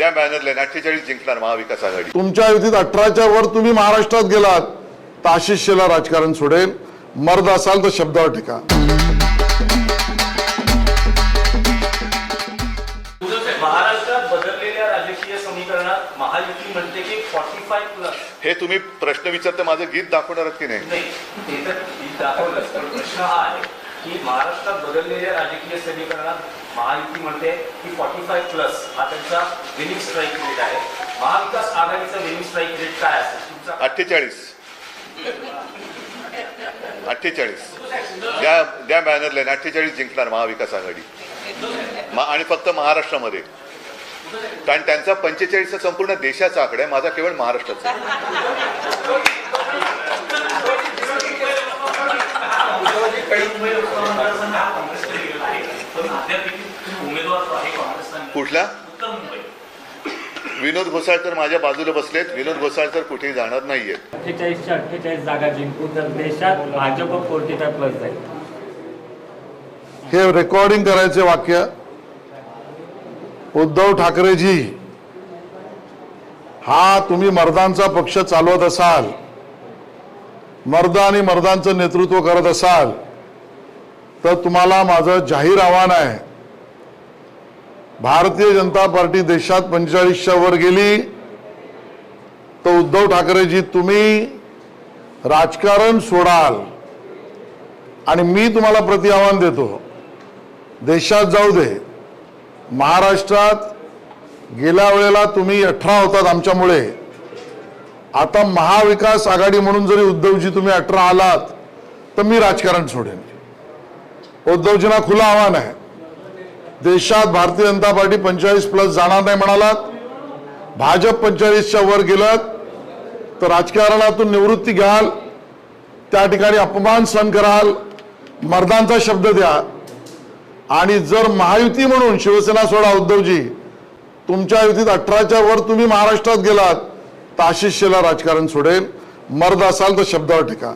द्या banner line अठ्ठेचाळीस जिंकणार महाविकास आघाडी. तुमच्या युतीत अठराच्या वर तुम्ही महाराष्ट्रात गेलात. तर आशिष शेला राजकारण सोडेल. मर्द असाल तर शब्दावर टिका. महाराष्ट्रात बदललेल्या राजकीय समीकरणात महायुती म्हणते की फॉर्टी फाय प्लस हे तुम्ही प्रश्न विचारता माझं गीत दाखवणार आहात की नाही? प्रश्न हा आहे की महाराष्ट्रात बदललेल्या राजकीय समीकरणात महायुती म्हणते की फॉर्टी फाय प्लस हा त्यांचा विनिंग स्ट्राईक रेट आहे. महाविकास आघाडीचा विनिंग स्ट्राईक रेट काय असेल? तुमचा अठ्ठेचाळीस. अठ्ठेचाळीस. द्या द्या बॅनर लाईन अठ्ठेचाळीस जिंकणार महाविकास आघाडी. मा- आणि फक्त महाराष्ट्रामध्ये. कारण त्यांचा पंचेचाळीसचा संपूर्ण देशाचा आकडा आहे. माझा केवळ महाराष्ट्राचा कुठला? उत्तर मुंबई. विनोद घोसाळकर माझ्या बाजूला बसलेत. विनोद घोसाळकर कुठेही जाणार नाहीयेत. अठ्ठेचाळीसच्या अठ्ठेचाळीस जागा जिंकून तर देशात भाजप फोर्टी फाय प्लस जाईल. हे रेकॉर्डिंग करायचे वाक्य उद्धव ठाकरेजी हा तुम्ही मर्दांचा पक्ष चालवत असाल मर्द आणि मर्दांचं नेतृत्व करत असाल तर तुम्हाला माझं जाहीर आव्हान आहे. भारतीय जनता पार्टी देशात पंचेचाळीसच्या वर गेली. तर उद्धव ठाकरेजी तुम्ही राजकारण सोडाल. आणि मी तुम्हाला प्रति आव्हान देतो देशात जाऊ दे. महाराष्ट्रात गेल्या वेळेला तुम्ही अठरा होतात आमच्यामुळे. आता महाविकास आघाडी म्हणून जरी उद्धवजी तुम्ही अठरा आलात तर मी राजकारण सोडेन. उद्धवजींना खुलं आव्हान आहे. देशात भारतीय जनता पार्टी पंचेचाळीस प्लस जाणार नाही म्हणालात. भाजप पंचेचाळीसच्या वर गेलं तर राजकारणातून निवृत्ती घ्याल. त्या ठिकाणी अपमान सहन कराल. मर्दांचा शब्द द्या. आणि जर महायुती म्हणून शिवसेना सोडा उद्धवजी तुमच्या युतीत अठराच्या वर तुम्ही महाराष्ट्रात गेलात तर आशिष शेला राजकारण सोडेल. मर्द असाल तर शब्दावर टिका.